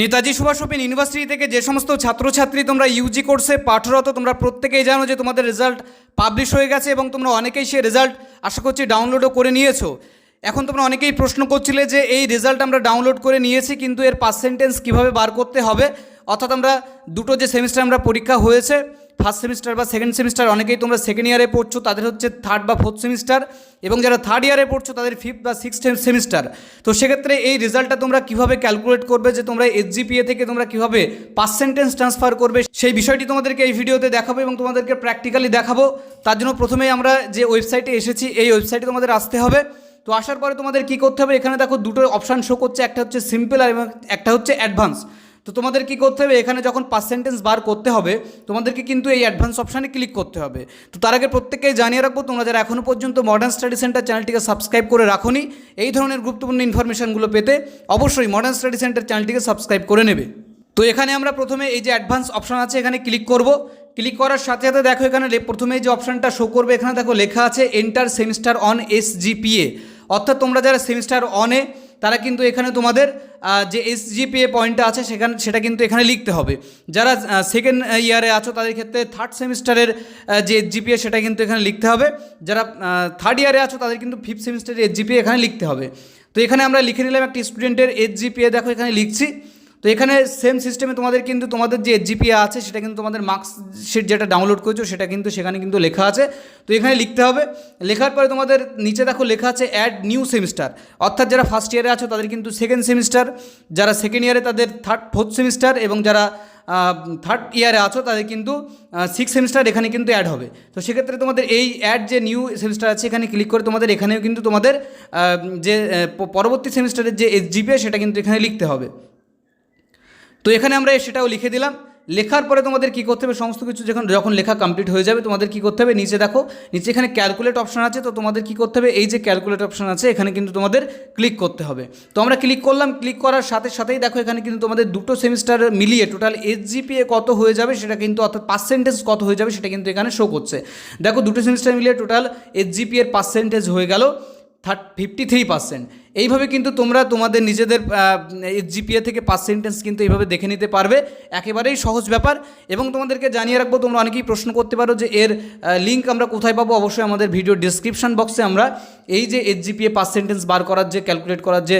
Netaji Subhash open university থেকে যে সমস্ত ছাত্রছাত্রী তোমরা ইউজি কোর্সে পাঠরত, তোমরা প্রত্যেকেই জানো যে তোমাদের রেজাল্ট পাবলিশ হয়ে গেছে এবং তোমরা অনেকেই সে রেজাল্ট আশা করছি ডাউনলোডও করে নিয়েছো। এখন তোমরা অনেকেই প্রশ্ন করছিলে যে এই রেজাল্ট আমরা ডাউনলোড করে নিয়েছি, কিন্তু এর পার্সেন্টেন্স কীভাবে বার করতে হবে? অর্থাৎ আমরা দুটো যে সেমিস্টার আমরা পরীক্ষা হয়েছে ফার্স্ট সেমিস্টার বা সেকেন্ড সেমিস্টার অনেকেই তোমরা সেকেন্ড ইয়ারে পড়ছো, তাদের হচ্ছে থার্ড বা ফোর্থ সেমিস্টার এবং যারা থার্ড ইয়ারে পড়ছো, তাদের ফিফথ বা সিক্সথ সেমিস্টার তো সেক্ষেত্রে এই রেজাল্টটা তোমরা কীভাবে ক্যালকুলেট করবে যে তোমরা এসজিপিএ থেকে তোমরা কীভাবে পার্সেন্টেজ ট্রান্সফার করবে, সেই বিষয়টি তোমাদেরকে এই ভিডিওতে দেখাবো এবং তোমাদেরকে প্র্যাকটিক্যালি দেখাবো। তার জন্য প্রথমেই আমরা যে ওয়েবসাইটে এসেছি, এই ওয়েবসাইটে তোমাদের আসতে হবে। তো আসার পরে তোমাদের কি করতে হবে? এখানে দেখো দুটো অপশান শো করছে, একটা হচ্ছে সিম্পল আর একটা হচ্ছে অ্যাডভান্স তো তোমাদের কি করতে হবে? এখানে যখন পার্সেন্টেজ বার করতে হবে, তোমাদেরকে কিন্তু এই অ্যাডভান্স অপশানে ক্লিক করতে হবে। তো তার আগে প্রত্যেককেই জানিয়ে রাখব, তোমরা যারা এখনও পর্যন্ত মডার্ন স্টাডি সেন্টার চ্যানেলটিকে সাবস্ক্রাইব করে রাখোনি, এই ধরনের গুরুত্বপূর্ণ ইনফরমেশনগুলো পেতে অবশ্যই মডার্ন স্টাডি সেন্টার চ্যানেলটিকে সাবস্ক্রাইব করে নেবে। তো এখানে আমরা প্রথমে এই যে অ্যাডভান্স অপশান আছে, এখানে ক্লিক করব। ক্লিক করার সাথে সাথে দেখো এখানে প্রথমে যে অপশানটা শো করবে, এখানে দেখো লেখা আছে এন্টার সেমিস্টার অন এস অর্থাৎ তোমরা যারা সেমিস্টার অনে তারা কিন্তু এখানে তোমাদের যে এস জিপিএ পয়েন্টটা আছে সেখানে, সেটা কিন্তু এখানে লিখতে হবে। যারা সেকেন্ড ইয়ারে আছো, তাদের ক্ষেত্রে থার্ড সেমিস্টারের যে জিপিএ সেটা কিন্তু এখানে লিখতে হবে। যারা থার্ড ইয়ারে আছো, তাদের কিন্তু ফিফথ সেমিস্টারের এস জিপিএ এখানে লিখতে হবে। তো এখানে আমরা লিখে নিলাম, একটা স্টুডেন্টের এসজিপিএ জিপিএ দেখো এখানে লিখছি। তো এখানে সেম সিস্টেমে তোমাদের কিন্তু তোমাদের যে জিপিএ আছে, সেটা কিন্তু তোমাদের মার্কস শিট যেটা ডাউনলোড করেছ, সেটা কিন্তু সেখানে কিন্তু লেখা আছে। তো এখানে লিখতে হবে। লেখার পরে তোমাদের নিচে দেখো লেখা আছে অ্যাড নিউ সেমিস্টার অর্থাৎ যারা ফার্স্ট ইয়ারে আছো, তাদের কিন্তু সেকেন্ড সেমিস্টার যারা সেকেন্ড ইয়ারে তাদের থার্ড ফোর্থ সেমিস্টার এবং যারা থার্ড ইয়ারে আছো, তাদের কিন্তু সিক্স সেমিস্টার এখানে কিন্তু অ্যাড হবে। তো সেক্ষেত্রে তোমাদের এই অ্যাড যে নিউ সেমিস্টার আছে, এখানে ক্লিক করে তোমাদের এখানেও কিন্তু তোমাদের যে পরবর্তী সেমিস্টারের যে এস জিপিএ সেটা কিন্তু এখানে লিখতে হবে। তো এখানে আমরা সেটাও লিখে দিলাম। লেখার পরে তোমাদের কী করতে হবে? সমস্ত কিছু যখন যখন লেখা কমপ্লিট হয়ে যাবে, তোমাদের কী করতে হবে? নিচে দেখো, নিচে এখানে ক্যালকুলেট অপশন আছে, তো তোমাদের কী করতে হবে? এই যে ক্যালকুলেট অপশন আছে, এখানে কিন্তু তোমাদের ক্লিক করতে হবে। তো আমরা ক্লিক করলাম ক্লিক করার সাথে সাথেই দেখো এখানে কিন্তু তোমাদের দুটো সেমিস্টার মিলিয়ে টোটাল এইচ জিপিএ কত হয়ে যাবে, সেটা কিন্তু অর্থাৎ পার্সেন্টেজ কত হয়ে যাবে, সেটা কিন্তু এখানে শো করছে। দেখো, দুটো সেমিস্টার মিলিয়ে টোটাল এইচ জিপি এর পার্সেন্টেজ হয়ে গেল। থার্ট ফিফটি থ্রি পার্সেন্ট এইভাবে কিন্তু তোমরা তোমাদের নিজেদের জিপিএ থেকে পার্সেন্টেজ কিন্তু এইভাবে দেখে নিতে পারবে। একেবারেই সহজ ব্যাপার। এবং তোমাদেরকে জানিয়ে রাখব, তোমরা অনেকেই প্রশ্ন করতে পারো যে এর লিঙ্ক আমরা কোথায় পাবো? অবশ্যই আমাদের ভিডিও ডিসক্রিপশন বক্সে আমরা এই যে এইচ জিপিএ পার্সেন্টেজ বার করার যে ক্যালকুলেট করার যে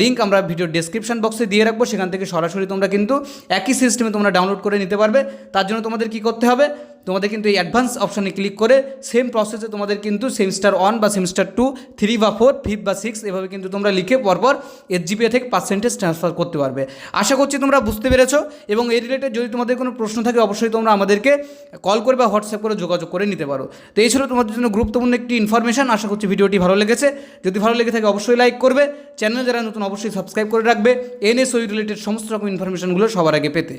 লিঙ্ক আমরা ভিডিও ডিসক্রিপশন বক্সে দিয়ে রাখব। সেখান থেকে সরাসরি তোমরা কিন্তু একই সিস্টেমে তোমরা ডাউনলোড করে নিতে পারবে। তার জন্য তোমাদের কি করতে হবে? তোমাদের কিন্তু এই অ্যাডভান্স অপশানে ক্লিক করে সেম প্রসেসে তোমাদের কিন্তু সেমিস্টার ওয়ান বা সেমিস্টার টু থ্রি বা ফোর ফিফ বা সিক্স এভাবে কিন্তু তোমরা লিখে পরপর এর জিপিএ থেকে পার্সেন্টেজ ট্রান্সফার করতে পারবে। আশা করছি তোমরা বুঝতে পেরেছ এবং এই রিলেটেড যদি তোমাদের কোনো প্রশ্ন থাকে, অবশ্যই তোমরা আমাদেরকে কল করে বা হোয়াটসঅ্যাপ করে যোগাযোগ করে নিতে পারো। তো এই ছিল তোমাদের জন্য গুরুত্বপূর্ণ একটি ইনফরমেশন আশা করছি ভিডিওটি ভালো লেগেছে। যদি ভালো লেগে থাকে, অবশ্যই লাইক করবে। চ্যানেল যারা নতুন, অবশ্যই সাবস্ক্রাইব করে রাখবে। এনএসওই রিলেটেড সমস্ত রকম ইনফরমেশনগুলো সবার আগে পেতে।